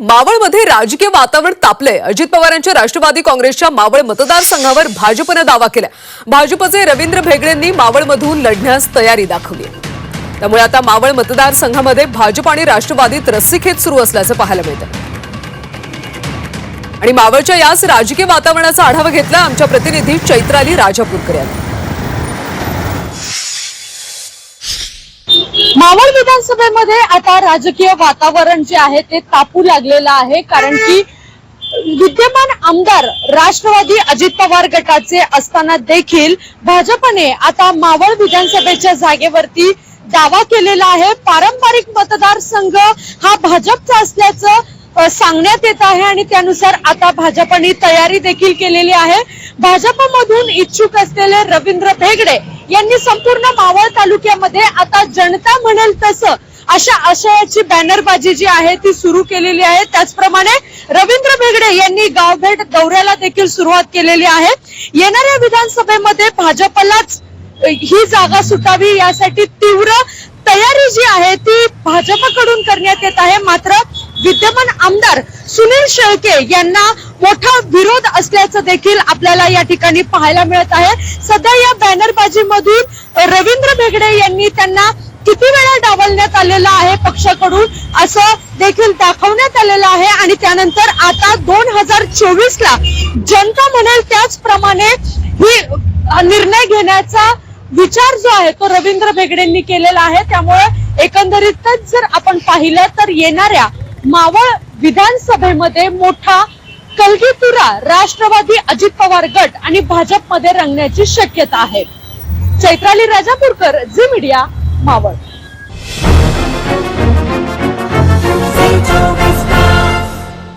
मावळमध्ये राजकीय वातावरण तापलंय. अजित पवारांच्या राष्ट्रवादी काँग्रेसच्या मावळ मतदारसंघावर भाजपनं दावा केला भाजपचे रवींद्र भेगडेंनी मावळमधून लढण्यास तयारी दाखवली त्यामुळे आता मावळ मतदारसंघामध्ये भाजप आणि राष्ट्रवादीत रस्सीखेच सुरू असल्याचं पाहायला मिळतं आणि मावळच्या याच राजकीय वातावरणाचा आढावा घेतला आमच्या प्रतिनिधी चैत्राली राजापूरकर यांनी मावळ विधानसभेमध्ये आता राजकीय वातावरण जे आहे ते तापू लागलेलं आहे कारण की विद्यमान आमदार राष्ट्रवादी अजित पवार गटाचे असताना देखील भाजपने आता मावळ विधानसभेच्या जागेवरती दावा केलेला आहे. पारंपरिक मतदारसंघ हा भाजपचा असल्याचं सांगण्यात येत आहे आणि त्यानुसार आता भाजपने तयारी देखील केलेली आहे. भाजपमधून इच्छुक असलेले रवींद्र भेगडे यांनी संपूर्ण मावळ तालुक्यामध्ये आता जनता म्हणेल तसं अशा आशयाची बॅनरबाजी जी आहे ती सुरू केलेली आहे. त्याचप्रमाणे रवींद्र भेगडे यांनी गावभेट दौऱ्याला देखील सुरुवात केलेली आहे. येणाऱ्या विधानसभेमध्ये भाजपलाच ही जागा सुटावी यासाठी तीव्र तयारी जी आहे ती भाजपकडून करण्यात येत आहे. मात्र शेळके यांना मोठा विरोध असल्याचं देखील आपल्याला या ठिकाणी पाहायला मिळत आहे. सध्या या बॅनरबाजीमधून रवींद्र भेगडे यांनी त्यांना किती वेळा डावलण्यात आलेलं आहे पक्षाकडून असं देखील दाखवण्यात आलेलं आहे. आणि त्यानंतर आता दोन हजार चोवीस ला जनता म्हणेल त्याचप्रमाणे ही निर्णय घेण्याचा विचार जो आहे तो रवींद्र भेगडेंनी केलेला आहे. त्यामुळे एकंदरीतच जर आपण पाहिलं तर येणाऱ्या मावळ विधानसभेमध्ये मोठा कलगीतुरा राष्ट्रवादी अजित पवार गट आणि भाजपमध्ये रंगण्याची शक्यता आहे. Chaitrali Rajapurkar Zee media Maval.